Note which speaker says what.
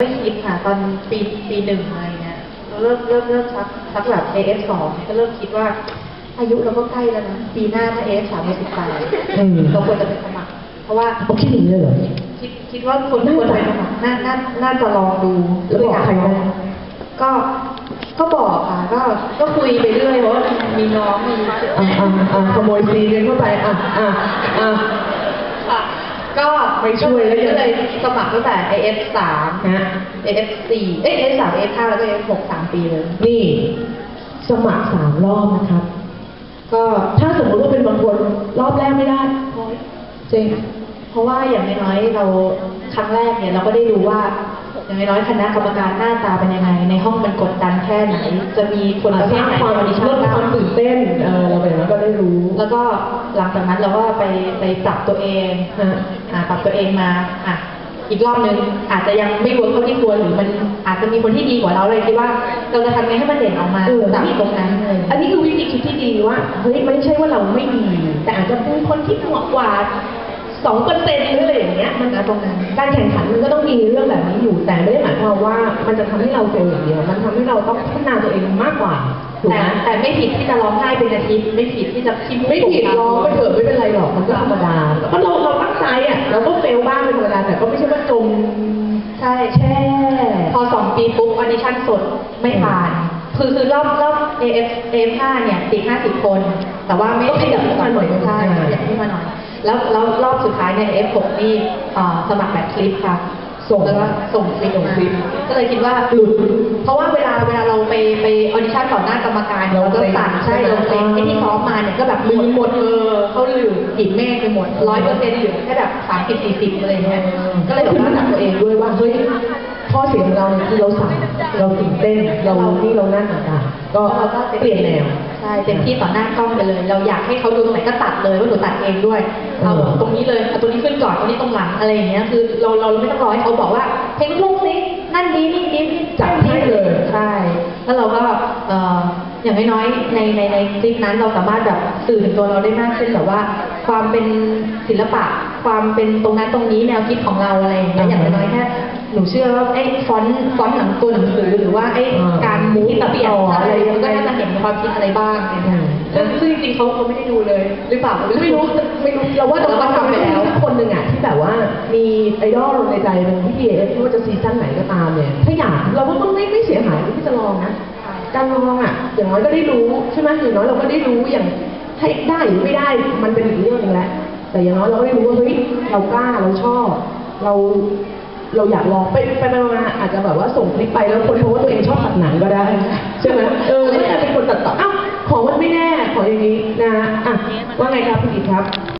Speaker 1: ไม่คิดค่ะตอนปีปีหนึ่งอะไรเงี้ยเราเริ่มเริ่มเริ่มชักชักแบบ AF สองก็เริ่มคิดว่า อายุเราก็ใกล้แล้วนะปีหน้าถ้า AF สามเป็นสิบแปด
Speaker 2: อืม
Speaker 1: เราควรจะไปสมัคร เพราะว่า
Speaker 2: เขาคิดอย่างนี้เลยเหรอ
Speaker 1: คิดคิดว่าคนควรไปสมัครน่าน่าน่าจะลองดู
Speaker 2: แล้วบอกใครบ้าง
Speaker 1: ก็ก็บอกค่ะก็ก็คุยไปเรื่อยเพราะว่ามีน้องมี
Speaker 2: อะอะอะขโมยซีนเข้าไป อะอะอะ
Speaker 1: ค่ะ ก็
Speaker 2: ไม่ช่วยแล้วยัง
Speaker 1: ก็เลยสมัครตั้งแต่ AF สาม
Speaker 2: ฮะ
Speaker 1: AF สี่เอ้ย AF สาม AF ห้าแล้วก็ AF หกสามปีเลย
Speaker 2: นี่ สมัครสามรอบนะครับ
Speaker 1: ก็
Speaker 2: ถ้าสมมติว่าเป็นบางคนรอบแรกไม่ได้
Speaker 1: จริงเพราะว่าอย่างน้อยๆเราครั้งแรกเนี่ยเราก็ได้รู้ว่า อย่างน้อยๆคณะกรรมการหน้าตาเป็นยังไง ในห้องมันกดดันแค่ไหน จะมีคนประเภทไหน
Speaker 2: ความ
Speaker 1: ออดิชั่
Speaker 2: เริ่
Speaker 1: น
Speaker 2: ม
Speaker 1: บ้าง
Speaker 2: ความตื่นเต้นเออเราไปอย่างนั้นก็ได้รู้
Speaker 1: แล้วก็หลังจากนั้นเราก็ไปไปปรับตัวเอง
Speaker 2: ฮะ
Speaker 1: อ่าปรับตัวเองมาอะอีกรอบนึงอาจจะยังไม่เวิร์กเท่าที่ควรหรือมันอาจจะมีคนที่ดีกว่าเราเลยคิดว่าเราจะทำไงให้มันเด่นออกมา
Speaker 2: เออ
Speaker 1: จากตรงนั้นเลย
Speaker 2: อันนี้คือวิธีคิดที่ดีว่าเฮ้ยไม่ใช่ว่าเราไม่ดี แต่อาจจะเป็นคนที่เหมาะกว่าสองเปอร์เซ็น ต์หรืออะไรอย่างเงี้ยมัน
Speaker 1: นะตรงนั้น
Speaker 2: การแข่งขันมันก็ต้องมีเรื่องแบบนี้อยู่ แต่ไม่ได้หมายความว่ามันจะทำให้เราเฟลอย่างเดียว มันทำให้เราต้องพัฒนาตัวเองมากกว่าถูก
Speaker 1: แต่
Speaker 2: ไหม
Speaker 1: แต่ไม่ผิดที่จะร้องไห้เป็นอาทิตย์ไม่ผิดที่จะขี้มูก
Speaker 2: ไม่ผิด
Speaker 1: โป่ง
Speaker 2: ร้องไปเถอะไม่เป็นไรหรอกมันก็ธรรมดาเพราะเราเราตั้งใจอะเราก็เฟลบ้างเป็นธรรมดาแต่ก็ไม่ใช่ว่าจม
Speaker 1: ใช่
Speaker 2: แช่
Speaker 1: พอสองปีปุ๊บออดิชั่นสดไม่ผ่าน คือคือรอบรอบ AF AF5 เนี่ยติด50 คน แต่ว่าไม่
Speaker 2: ต้องขยับขึ้นมาหน่อย
Speaker 1: ใช่
Speaker 2: อ่า
Speaker 1: ขยับขึ้นมาหน่อย แล้วแล้วรอบสุดท้ายใน F6 นี่เอ่อสมัครแบบคลิปค่ะ
Speaker 2: ส่ง
Speaker 1: แล้วก็ส่งคลิป
Speaker 2: ส่งคลิป
Speaker 1: มาก็เลยคิดว่าหลุด เพราะว่าเวลาเวลาเราไปไปออดิชั่นต่อหน้ากรรมการเราก็สั่งใช่ลงเพลงไอ้ที่ซ้อมมาเนี่ยก็แบบลืมหมดเออเขาลืมหินเมฆไปหมดร้อยเปอร์เซ็นต์เหลือแค่แบบสามสิบสี่สิบอะไรอย่างเงี้ยก็เลยแบบ
Speaker 2: ขึ้น
Speaker 1: ว่า
Speaker 2: มาจากตัวเองด้วยว่าเฮ้ยข้อเสียของเราเนี่ยคือเราสั่งเราตื่นเต้นเรานี่เรานั่นต่างๆก็
Speaker 1: เราก็
Speaker 2: เปลี่ยนแนว
Speaker 1: ใช่เต็มที่ต่อหน้ากล้องไปเลย เราอยากให้เขาดูตรงไหนก็ตัดเลยว่าหนูตัดเองด้วยเอา
Speaker 2: อืม
Speaker 1: ตรงนี้เลยเอาตรงนี้ขึ้นก่อนตรงนี้ตรงหลังอะไรอย่างเงี้ยคือเราเราไม่ต้องรอให้เขาบอกว่าเพลงลูกนี้นั่นดีนี่ดีนี่
Speaker 2: จัดให้เลย
Speaker 1: ใช่ แล้วเราก็เอ่ออย่างน้อยๆในในในคลิปนั้นเราสามารถแบบสื่อถึงตัวเราได้มากขึ้นแบบว่า ความเป็นศิลปะ ความเป็นตรงนั้นตรงนี้แนวคิดของเราอะไรอย่างเงี้ยอย่างน้อยๆแค่หนูเชื่อว่าไอ้ฟอนต์ฟอนต์หลังตัวหนังสือหรือว่าไอ้
Speaker 2: อ่า
Speaker 1: การมูที่เปลี่ยน
Speaker 2: ต่อ
Speaker 1: อะไร ความคิดอะไรบ้างอะไรเงี้ย
Speaker 2: อืม
Speaker 1: ซึ่งซึ่งจริงๆเขาเขาไม่ได้ดูเลยหรือเปล่า
Speaker 2: ไม่รู้ไม่รู้เราว่า
Speaker 1: เรา
Speaker 2: เรา
Speaker 1: ก็
Speaker 2: ก็
Speaker 1: ทำ
Speaker 2: ทำ
Speaker 1: ไป
Speaker 2: ไป
Speaker 1: แล้
Speaker 2: แล้ววคนหนึ่งอะที่แบบว่ามีไอดอลในใจเป็นพี่เอฟไม่ว่าจะซีซั่นไหนก็ตามเนี่ยถ้าอยากเราก็ต้องไม่ไม่เสียหายที่จะลองนะการลองอะอย่างน้อยก็ได้รู้ใช่ไหมอย่างน้อยเราก็ได้รู้อย่างให้ได้หรือไม่ได้มันเป็นอีกเรื่องหนึงแหละแต่อย่างน้อยเราก็ได้รู้ว่าเฮ้ยเรากล้าเราชอบเราเราอยากลองไปไปไปมาๆอาจจะแบบว่าส่งคลิปไปแล้วคนพบว่าตัวเองชอบตัดหนังก็ได้ ใช่ไหมเอ ไงครับพี่กิงครับ